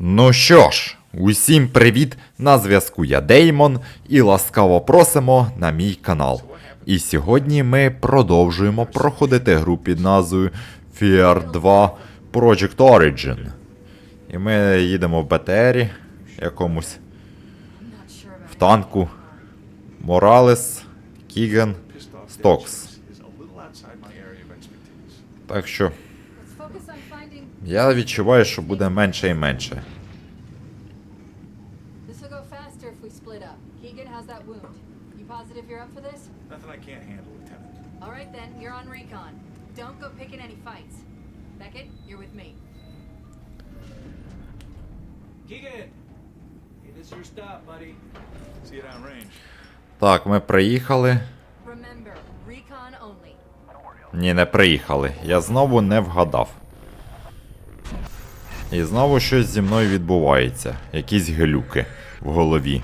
Ну що ж, усім привіт! На зв'язку я Деймон і ласкаво просимо на мій канал. І сьогодні ми продовжуємо проходити гру під назвою Fear 2 Project Origin. І ми їдемо в БТРі якомусь в танку. Моралес, Кіган, Стокс. Так що я відчуваю, що буде менше і менше. Так, ми приїхали. Ні, не приїхали. Я знову не вгадав. І знову щось зі мною відбувається. Якісь глюки в голові.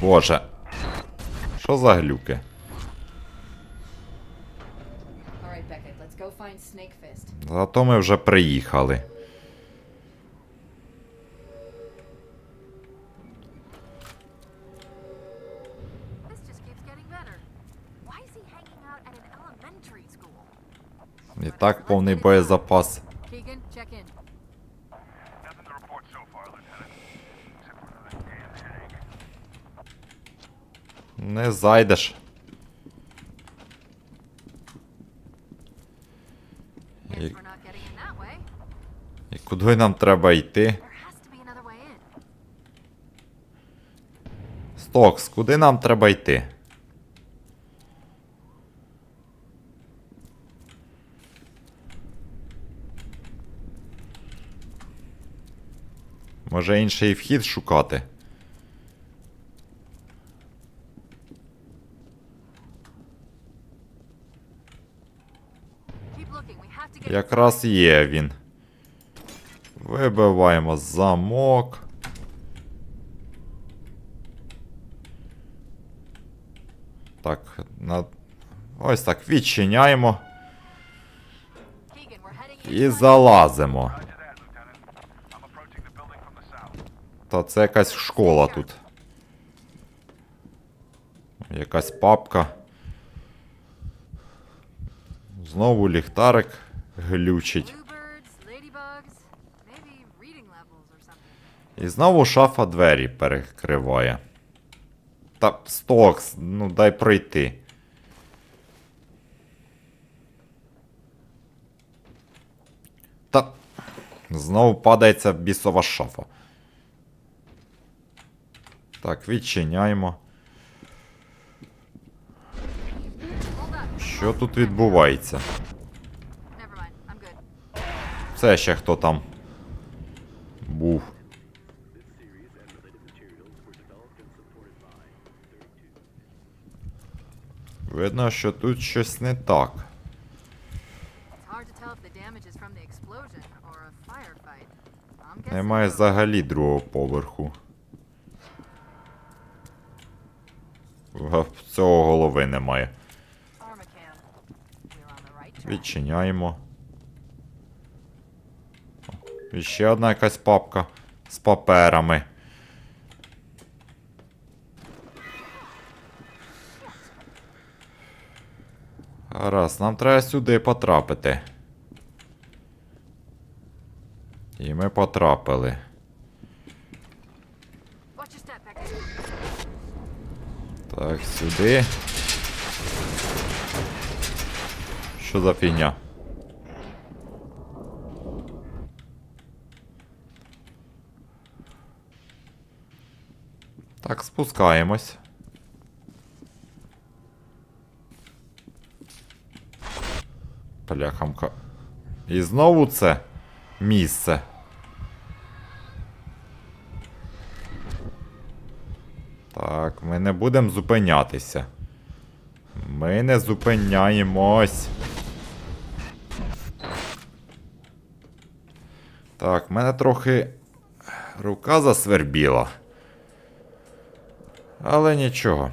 Боже. Що за глюки? Зато ми вже приїхали. І так повний боєзапас. Не зайдеш. Way. І куди нам треба йти? Стокс, куди нам треба йти? Може інший вхід шукати? Якраз є він. Вибиваємо замок. Так, на... ось так відчиняємо і залазимо. Та це якась школа тут. Якась папка. Знову ліхтарик глючить. І знову шафа двері перекриває. Та стокс, ну дай пройти. Та. Знову падається бісова шафа. Так, відчиняємо. Що тут відбувається? Це ще хто там був. Видно, що тут щось не так. It's hard to tell Цього голови немає. Відчиняємо. І ще одна якась папка з паперами. Гаразд, нам треба сюди потрапити. І ми потрапили. Так, сюди. Що за фігня? Так, спускаємось. Пляхамка. І знову це місце. Так, ми не будемо зупинятися. Ми не зупиняємось. Так, в мене трохи рука засвербіла. Але нічого.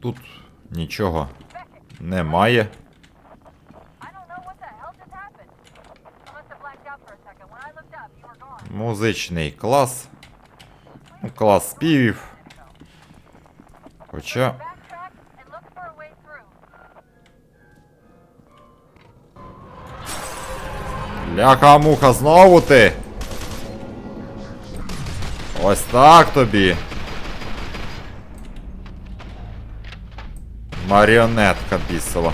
Тут нічого Немає. Музичний клас. Ну, клас співів. Хоча. Ляха муха, знову ти. Ось так тобі. Маріонетка бісова.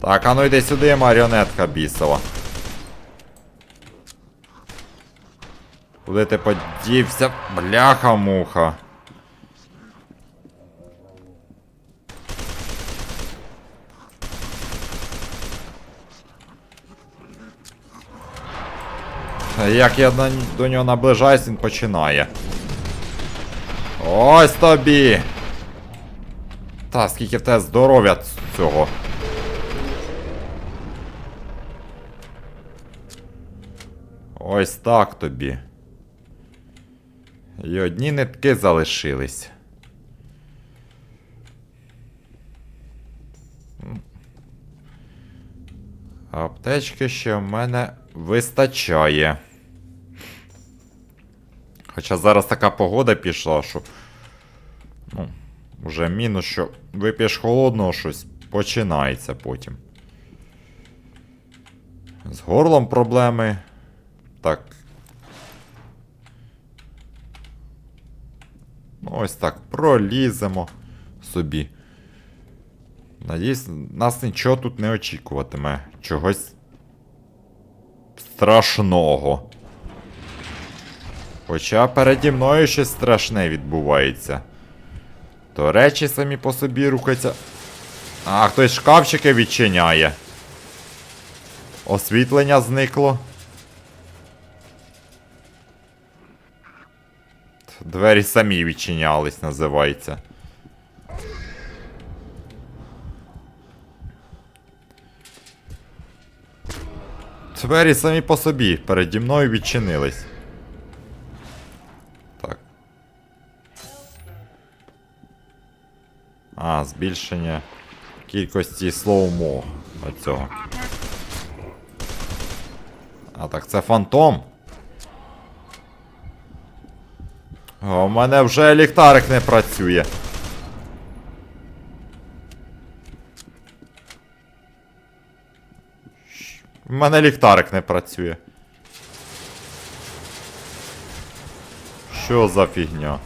Так, а ну йди сюди, маріонетка бісова. Куди ти подівся? Бляха муха. Як я до нього наближаюсь, він починає. Ось тобі! Та, скільки в тебе здоров'я цього. Ось так тобі. І одні нитки залишились. Аптечки ще в мене вистачає. Хоча зараз така погода пішла, що. Ну, вже мінус, що вип'єш холодного щось, починається потім. З горлом проблеми. Так. Ось так, проліземо собі. Надіюсь, нас нічого тут не очікуватиме. Чогось страшного. Хоча переді мною щось страшне відбувається. То речі самі по собі рухаються. А, хтось шкафчики відчиняє. Освітлення зникло. Двері самі відчинялись, називається. Двері самі по собі переді мною відчинились. Так. А, збільшення кількості слоумо оцього. А так, це фантом. О, у мене вже ліхтарик не працює. У мене ліхтарик не працює. Що за фігня?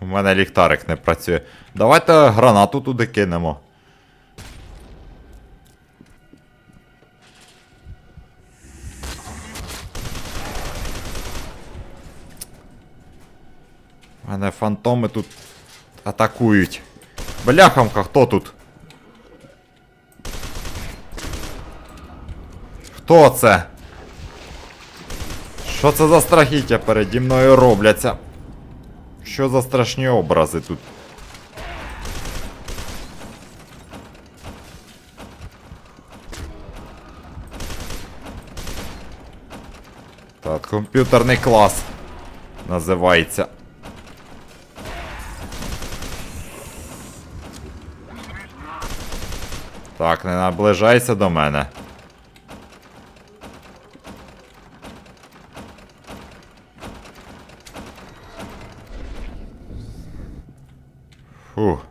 У мене ліхтарик не працює. Давайте гранату туди кинемо. Мене фантоми тут атакують. Бляхамка, хто тут? Хто це? Що це за страхіття переді мною робляться? Що за страшні образи тут? Так, комп'ютерний клас називається. Так, не наближайся до мене. Фух.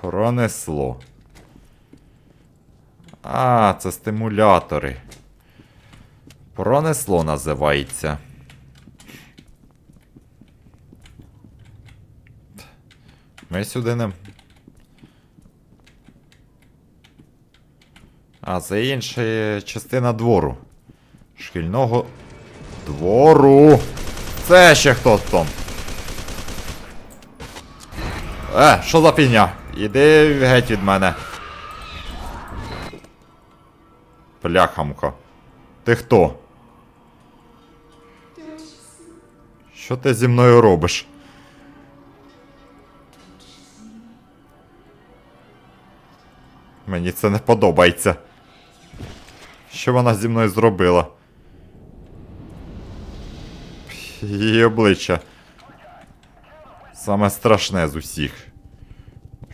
Пронесло. А, це стимулятори. Пронесло називається. Ми сюди не. А, це інша частина двору. Шкільного двору. Це ще хто там? Е, що за фігня? Іди геть від мене. Пляхамка. Ти хто? Що ти зі мною робиш? Мені це не подобається. Що вона зі мною зробила? Її обличчя. Саме страшне з усіх.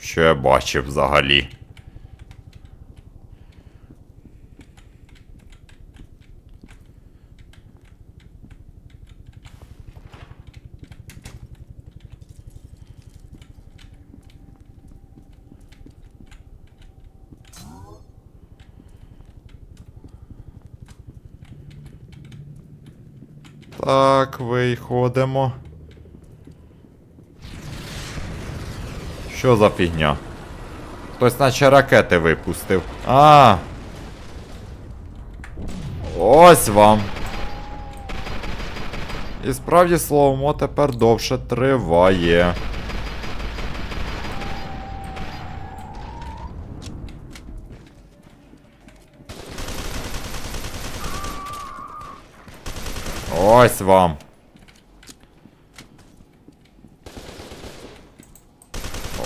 Що я бачив взагалі. Так, виходимо. Що за фігня? Хтось наче ракети випустив. А. Ось вам. І справді словомо тепер довше триває. Ось вам.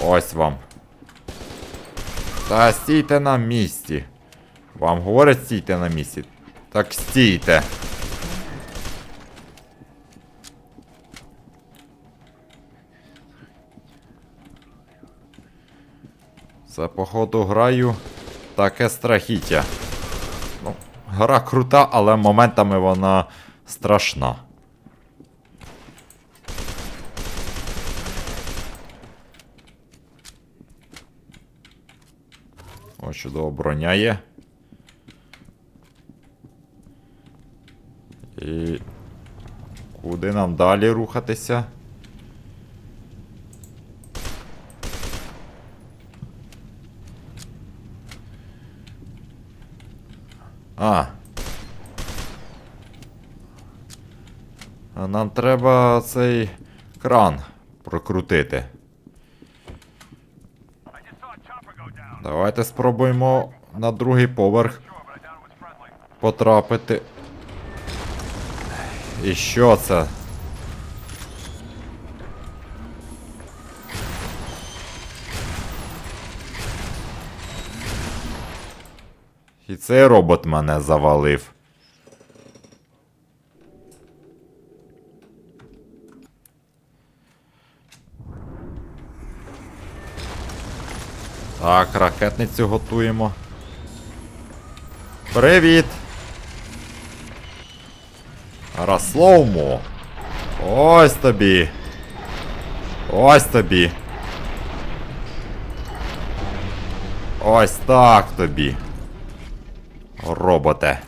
Ось вам. Та стійте на місці. Вам говорять стійте на місці. Так стійте. Це, походу, граю таке страхіття. Ну, гра крута, але моментами вона страшна. О, чудово броня є. І куди нам далі рухатися? А. А Нам треба цей кран прокрутити. Давайте спробуємо на другий поверх потрапити. І що це? І цей робот мене завалив. Так, ракетницю готуємо. Привіт! Рослоумо. Ось тобі. Ось тобі. Ось так тобі. Роботе.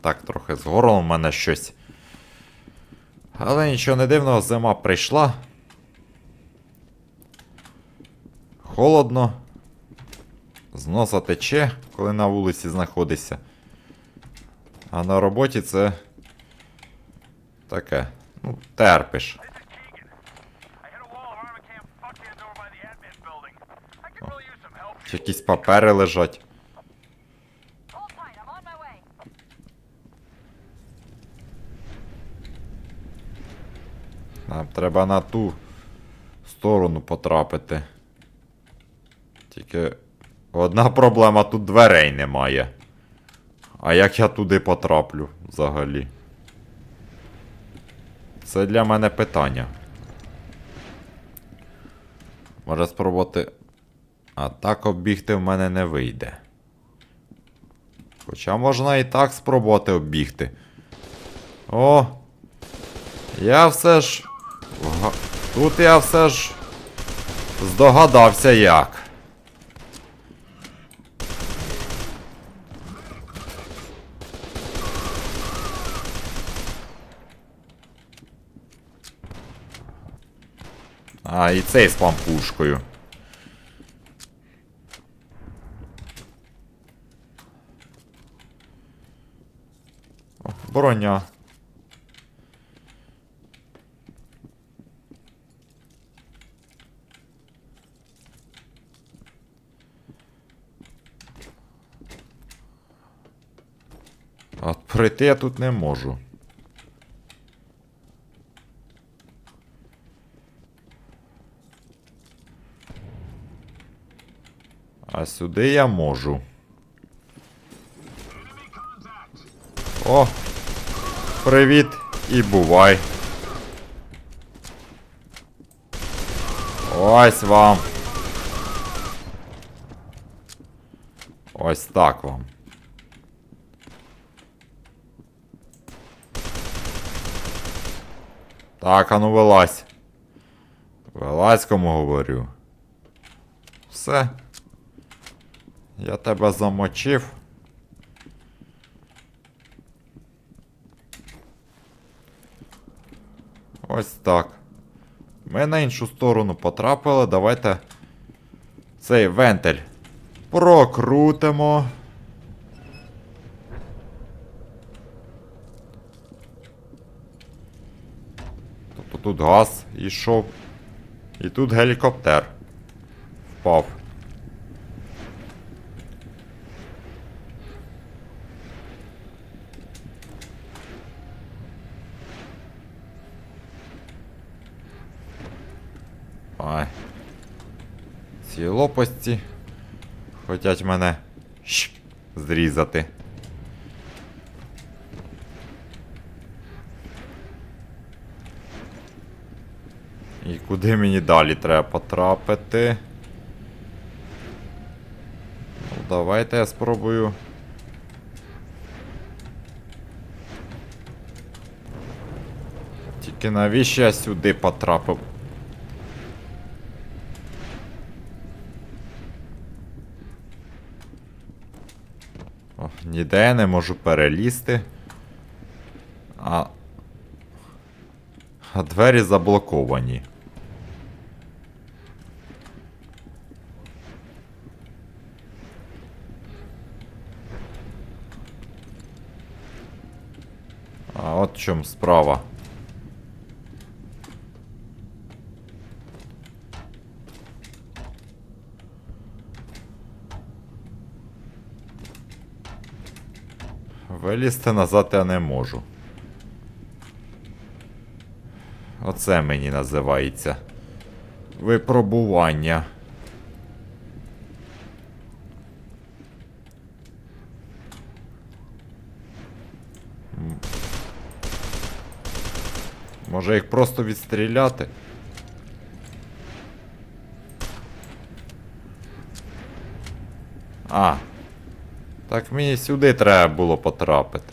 так, трохи з горлом у мене щось. Але нічого не дивного, зима прийшла. Холодно. З носа тече, коли на вулиці знаходишся. А на роботі це. Таке. Ну, терпиш. Чи якісь папери лежать. Нам треба на ту сторону потрапити. Тільки одна проблема, тут дверей немає. А як я туди потраплю взагалі? Це для мене питання. Може спробувати. А так оббігти в мене не вийде. Хоча можна і так спробувати оббігти. О! Я все ж. Тут я все ж. Здогадався як. А, і цей з пампушкою. О, броня. А пройти я тут не можу. Сюди я можу. О! Привіт і бувай. Ось вам. Ось так вам. Так, а ну вилазь. Вилазь, кому говорю. Все. Я тебе замочив. Ось так. Ми на іншу сторону потрапили. Давайте цей вентиль прокрутимо. Тобто тут газ йшов. І тут гелікоптер впав. Ай. Ці лопасті хотять мене щ, зрізати. І куди мені далі треба потрапити? Ну, давайте я спробую. Тільки навіщо я сюди потрапив? Я не можу перелізти. А. А двері заблоковані. А от в чому справа. Вилізти назад я не можу. Оце мені називається. Випробування. Може їх просто відстріляти? А. Так мені сюди треба було потрапити.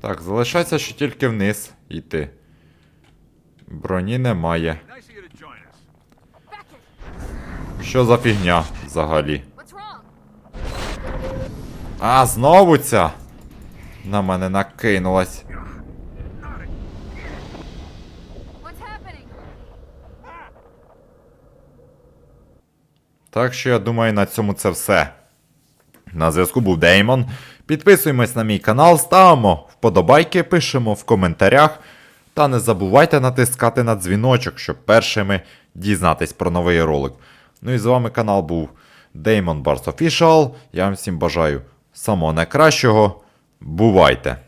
Так, залишається ще тільки вниз йти. Броні немає. Що за фігня взагалі? А, знову ця! На мене накинулась. Так що я думаю, на цьому це все. На зв'язку був Деймон. Підписуємось на мій канал, ставимо вподобайки, пишемо в коментарях. Та не забувайте натискати на дзвіночок, щоб першими дізнатись про новий ролик. Ну і з вами канал був Деймон Барс Official. Я вам всім бажаю самого найкращого. Бувайте!